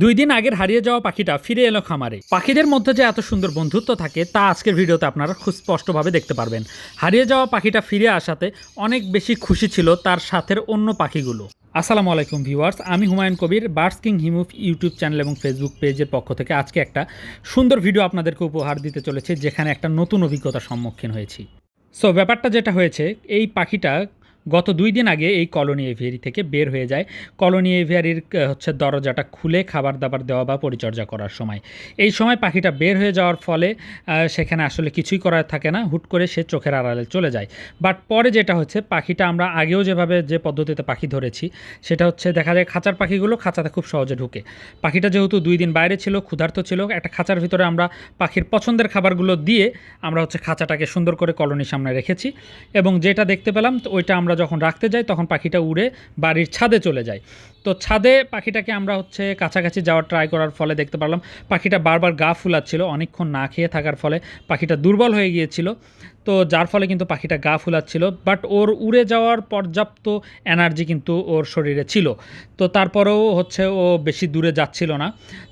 দুই দিন আগের হারিয়ে যাওয়া পাখিটা ফিরে এলো খামারে। পাখিদের মধ্যে যে এত সুন্দর বন্ধুত্ব থাকে, তা আজকের ভিডিওতে আপনারা খুব স্পষ্টভাবে দেখতে পারবেন। হারিয়ে যাওয়া পাখিটা ফিরে আসাতে অনেক বেশি খুশি ছিল তার সাথের অন্য পাখিগুলো। আসসালামু আলাইকুম ভিউয়ার্স, আমি হুমায়ুন কবির বার্ডস কিং হিমুফ ইউটিউব চ্যানেল এবং ফেসবুক পেজের পক্ষ থেকে আজকে একটা সুন্দর ভিডিও আপনাদেরকে উপহার দিতে চলেছে, যেখানে একটা নতুন অভিজ্ঞতার সম্মুখীন হয়েছি। সো ব্যাপারটা যেটা হয়েছে, এই পাখিটা গত দুই দিন আগে এই কলোনি এভিয়ারি থেকে বের হয়ে যায়। কলোনি এভিয়ারির হচ্ছে দরজাটা খুলে খাবার দাবার দেওয়া বা পরিচর্যা করার সময়। এই সময় পাখিটা বের হয়ে যাওয়ার ফলে সেখানে আসলে কিছুই করার থাকে না। হুট করে সে চোখের আড়ালে চলে যায়। বাট পরে যেটা হচ্ছে, পাখিটা আমরা আগেও যেভাবে যে পদ্ধতিতে পাখি ধরেছি, সেটা হচ্ছে দেখা যায় খাঁচার পাখিগুলো খাঁচাতে খুব সহজে ঢুকে। পাখিটা যেহেতু দুই দিন বাইরে ছিল, ক্ষুধার্ত ছিল, একটা খাঁচার ভিতরে আমরা পাখির পছন্দের খাবারগুলো দিয়ে আমরা হচ্ছে খাঁচাটাকে সুন্দর করে কলোনির সামনে রেখেছি। এবং যেটা দেখতে পেলাম ওইটা আমরা যখন রাখতে যাই তখন পাখিটা উড়ে বাড়ির ছাদে চলে যায়। তো ছাদে পাখিটাকে আমরা হচ্ছে কাছাকাছি যাওয়ার ট্রাই করার ফলে দেখতে পারলাম, পাখিটা বারবার গা ফুলাচ্ছিল, অনেকক্ষণ না খেয়ে থাকার ফলে পাখিটা দুর্বল হয়ে গিয়েছিল। তো যার ফলে কিন্তু পাখিটা গা ফুলাচ্ছিল বাট ওর উড়ে যাওয়ার পর্যাপ্ত এনার্জি কিন্তু ওর শরীরে ছিল। তো তারপরেও হচ্ছে ও বেশি দূরে যাচ্ছিল না।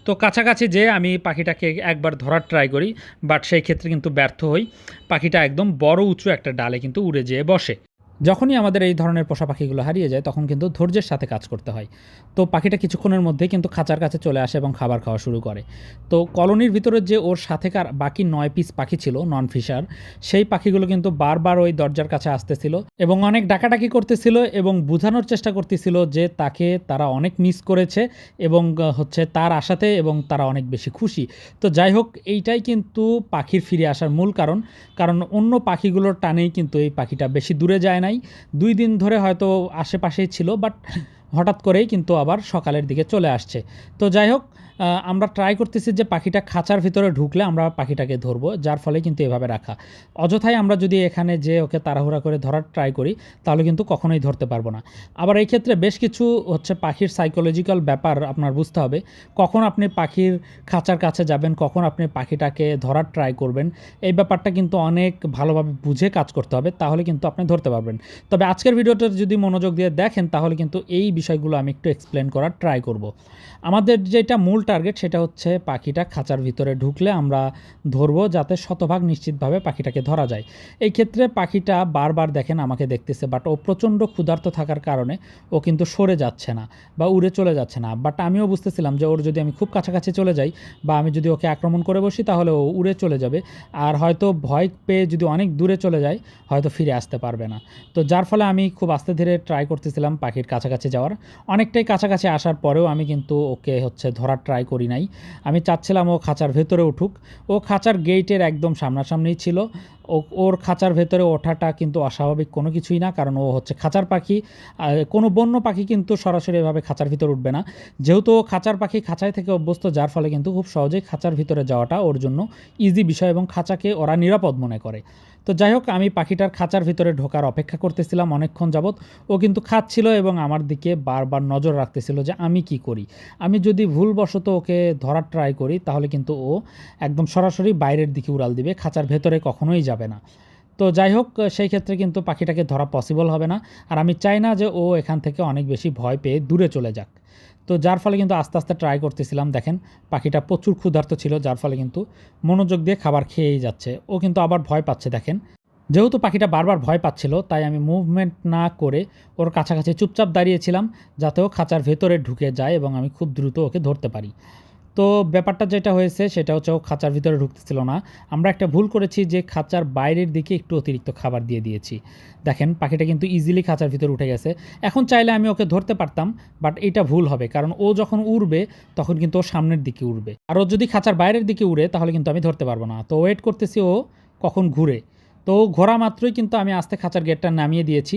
তো কাছাকাছি যে আমি পাখিটাকে একবার ধরার ট্রাই করি বাট সেই ক্ষেত্রে কিন্তু ব্যর্থ হই। পাখিটা একদম বড় উঁচু একটা ডালে কিন্তু উড়ে যেয়ে বসে। যখনই আমাদের এই ধরনের পোষা পাখিগুলো হারিয়ে যায়, তখন কিন্তু ধৈর্যের সাথে কাজ করতে হয়। তো পাখিটা কিছুক্ষণের মধ্যেই কিন্তু খাঁচার কাছে চলে আসে এবং খাবার খাওয়া শুরু করে। তো কলোনির ভিতরে যে ওর সাথেকার বাকি নয় পিস পাখি ছিল নন ফিশার সেই পাখিগুলো কিন্তু বারবার ওই দরজার কাছে আসতেছিল এবং অনেক ডাকাডাকি করতেছিল এবং বোঝানোর চেষ্টা করতেছিল যে তাকে তারা অনেক মিস করেছে এবং হচ্ছে তার আশাতে এবং তারা অনেক বেশি খুশি। তো যাই হোক, এইটাই কিন্তু পাখির ফিরে আসার মূল কারণ। কারণ অন্য পাখিগুলোর টানেই কিন্তু এই পাখিটা বেশি দূরে যায় নাই। দুই দিন ধরে হয়তো আশেপাশেই ছিল বাট হঠাৎ করেই কিন্তু আবার সকালের দিকে চলে আসছে। তো যাই হোক আমরা ট্রাই করতেছি যে পাখিটা খাঁচার ভিতরে ঢুকলে আমরা পাখিটাকে ধরবো, যার ফলে কিন্তু এভাবে রাখা। অযথাই আমরা যদি এখানে যে ওকে তাড়াহুড়া করে ধরার ট্রাই করি, তাহলে কিন্তু কখনোই ধরতে পারব না। আবার এই ক্ষেত্রে বেশ কিছু হচ্ছে পাখির সাইকোলজিক্যাল ব্যাপার আপনার বুঝতে হবে। কখন আপনি পাখির খাঁচার কাছে যাবেন, কখন আপনি পাখিটাকে ধরার ট্রাই করবেন, এই ব্যাপারটা কিন্তু অনেক ভালোভাবে বুঝে কাজ করতে হবে, তাহলে কিন্তু আপনি ধরতে পারবেন। তবে আজকের ভিডিওটা যদি মনোযোগ দিয়ে দেখেন, তাহলে কিন্তু এই বিষয়গুলো আমি একটু এক্সপ্লেন করার ট্রাই করব। আমাদের যেটা মূল টার্গেট সেটা হচ্ছে পাখিটা খাঁচার ভিতরে ঢুকলে আমরা ধরবো যাতে শতভাগ নিশ্চিতভাবে পাখিটাকে ধরা যায়। এই ক্ষেত্রে পাখিটা বারবার দেখেন আমাকে দেখতেছে বাট ও প্রচণ্ড ক্ষুধার্ত থাকার কারণে ও কিন্তু সরে যাচ্ছে না বা উড়ে চলে যাচ্ছে না। বাট আমিও বুঝতেছিলাম যে ওর যদি আমি খুব কাছাকাছি চলে যাই বা আমি যদি ওকে আক্রমণ করে বসি তাহলে ও উড়ে চলে যাবে আর হয়তো ভয় পেয়ে যদি অনেক দূরে চলে যায় হয়তো ফিরে আসতে পারবে না। তো যার ফলে আমি খুব আস্তে ধীরে ট্রাই করতেছিলাম পাখির কাছাকাছি যাওয়ার। অনেকটাই কাছাকাছি আসার পরেও আমি কিন্তু ওকে হচ্ছে ধরার ট্রাই করি নাই। আমি চাচ্ছিলাম ও খাঁচার ভেতরে উঠুক। ও খাঁচার গেইটের একদম সামনাসামনিই ছিল। ওর খাঁচার ভেতরে ওঠাটা কিন্তু অস্বাভাবিক কোনো কিছুই না, কারণ ও হচ্ছে খাঁচার পাখি। কোনো বন্য পাখি কিন্তু সরাসরি এভাবে খাঁচার ভিতর উঠবে না। যেহেতু ও খাঁচার পাখি খাঁচায় থেকে অভ্যস্ত, যার ফলে কিন্তু খুব সহজেই খাঁচার ভিতরে যাওয়াটা ওর জন্য ইজি বিষয় এবং খাঁচাকে ওরা নিরাপদ মনে করে। তো যাই হোক, আমি পাখিটার খাঁচার ভিতরে ঢোকার অপেক্ষা করতেছিলাম অনেকক্ষণ যাবৎ। ও কিন্তু খাচ্ছিল এবং আমার দিকে বারবার নজর রাখতেছিল যে আমি কি করি। আমি যদি ভুলবশত ওকে ধরার ট্রাই করি, তাহলে কিন্তু ও একদম সরাসরি বাইরের দিকে উড়াল দিবে, খাঁচার ভেতরে কখনোই যাবে না। তো যাই হোক সেই ক্ষেত্রে কিন্তু পাখিটাকে ধরা পসিবল হবে না। আর আমি চাই না যে ও এখান থেকে অনেক বেশি ভয় পেয়ে দূরে চলে যাক। তো যার ফলে কিন্তু আস্তে আস্তে ট্রাই করতেছিলাম, দেখেন, পাখিটা প্রচুর ক্ষুধার্ত ছিল, যার ফলে কিন্তু মনোযোগ দিয়ে খাবার খেয়েই যাচ্ছে। ও কিন্তু আবার ভয় পাচ্ছে, দেখেন। যেহেতু পাখিটা বারবার ভয় পাচ্ছিল, তাই আমি মুভমেন্ট না করে ওর কাছাকাছি চুপচাপ দাঁড়িয়েছিলাম, যাতে ও খাঁচার ভেতরে ঢুকে যায় এবং আমি খুব দ্রুত ওকে ধরতে পারি। তো ব্যাপারটা যেটা হয়েছে, সেটা হচ্ছে ও খাঁচার ভিতরে ঢুকতেছিল না। আমরা একটা ভুল করেছি যে খাঁচার বাইরের দিকে একটু অতিরিক্ত খাবার দিয়ে দিয়েছি। দেখেন, পাখিটা কিন্তু ইজিলি খাঁচার ভিতরে উঠে গেছে। এখন চাইলে আমি ওকে ধরতে পারতাম বাট এটা ভুল হবে, কারণ ও যখন উড়বে, তখন কিন্তু ও সামনের দিকে উড়বে। আর ও যদি খাঁচার বাইরের দিকে উড়ে, তাহলে কিন্তু আমি ধরতে পারব না। তো ওয়েট করতেছি ও কখন ঘুরে। তো ঘোরা মাত্রই কিন্তু আমি আস্তে খাঁচার গেটটা নামিয়ে দিয়েছি।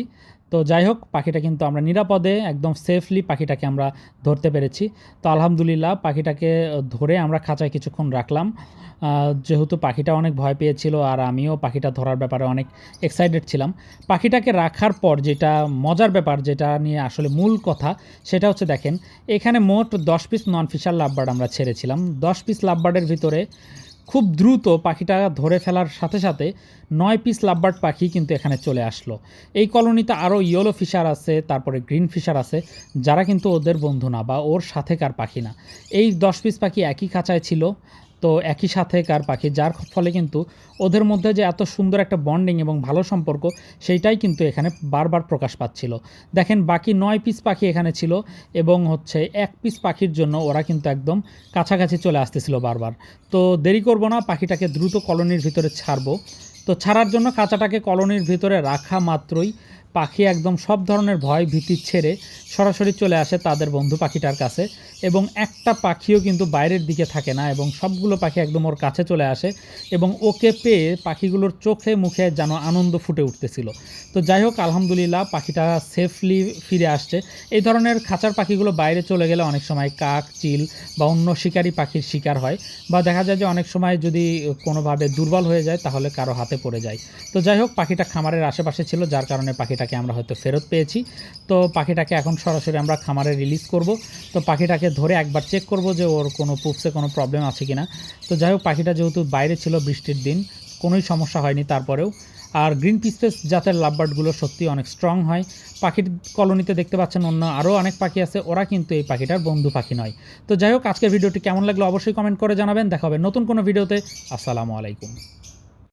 তো যাই হোক পাখিটা কিন্তু আমরা নিরাপদে, একদম সেফলি পাখিটাকে আমরা ধরতে পেরেছি। তো আলহামদুলিল্লাহ, পাখিটাকে ধরে আমরা খাঁচায় কিছুক্ষণ রাখলাম। যেহেতু পাখিটা অনেক ভয় পেয়েছিল আর আমিও পাখিটা ধরার ব্যাপারে অনেক এক্সাইটেড ছিলাম। পাখিটাকে রাখার পর যেটা মজার ব্যাপার, যেটা নিয়ে আসলে মূল কথা, সেটা হচ্ছে দেখেন, এখানে মোট দশ পিস নন ফিশার লাভবার্ড আমরা ছেড়েছিলাম। দশ পিস লাভবার্ডের ভিতরে খুব দ্রুত পাখিটা ধরে ফেলার সাথে সাথে নয় পিস লাভবার্ড পাখি কিন্তু এখানে চলে আসলো। এই কলোনিতে আরও ইয়েলো ফিশার আছে, তারপরে গ্রিন ফিশার আছে, যারা কিন্তু ওদের বন্ধু না বা ওর সাথেকার পাখি না। এই দশ পিস পাখি একই খাঁচায় ছিল তো একই সাথে কার পাখি, যার ফলে কিন্তু ওদের মধ্যে যে এত সুন্দর একটা বন্ডিং এবং ভালো সম্পর্ক, সেইটাই কিন্তু এখানে বারবার প্রকাশ পাচ্ছিল। দেখেন, বাকি নয় পিস পাখি এখানে ছিল এবং হচ্ছে এক পিস পাখির জন্য ওরা কিন্তু একদম কাছাকাছি চলে আসতেছিল বারবার। তো দেরি করব না, পাখিটাকে দ্রুত কলোনির ভিতরে ছাড়বো। তো ছাড়ার জন্য কাঁচাটাকে কলোনির ভিতরে রাখা মাত্রই পাখি একদম সব ধরনের ভয় ভীতি ছেড়ে সরাসরি চলে আসে তাদের বন্ধু পাখিটার কাছে। এবং একটা পাখিও কিন্তু বাইরের দিকে থাকে না এবং সবগুলো পাখি একদম ওর কাছে চলে আসে এবং ওকে পেয়ে পাখিগুলোর চোখে মুখে যেন আনন্দ ফুটে উঠতেছিল। তো যাই হোক, আলহামদুলিল্লাহ পাখিটা সেফলি ফিরে আসছে। এই ধরনের খাঁচার পাখিগুলো বাইরে চলে গেলে অনেক সময় কাক, চিল বা অন্য শিকারী পাখির শিকার হয় বা দেখা যায় যে অনেক সময় যদি কোনোভাবে দুর্বল হয়ে যায় তাহলে কারও হাতে পড়ে যায়। তো যাই হোক, পাখিটা খামারের আশেপাশে ছিল, যার কারণে পাখিটাকে আমরা হয়তো ফেরত পেয়েছি। তো পাখিটাকে এখন সরাসরি আমরা খামারে রিলিজ করব। তো পাখিটাকে ধরে একবার চেক করব যে ওর কোনো পুপসে কোনো প্রবলেম আছে কি না তো যাই হোক, পাখিটা যেহেতু বাইরে ছিল বৃষ্টির দিন, কোনোই সমস্যা হয়নি তারপরেও। আর গ্রিন পিসপেস জাতের লাভবার্ডগুলো সত্যি অনেক স্ট্রং হয়। পাখির কলোনিতে দেখতে পাচ্ছেন অন্য আরও অনেক পাখি আছে, ওরা কিন্তু এই পাখিটার বন্ধু পাখি নয়। তো যাই হোক, আজকের ভিডিওটি কেমন লাগল অবশ্যই কমেন্ট করে জানাবেন। দেখা হবে নতুন কোনো ভিডিওতে আসসালামু আলাইকুম।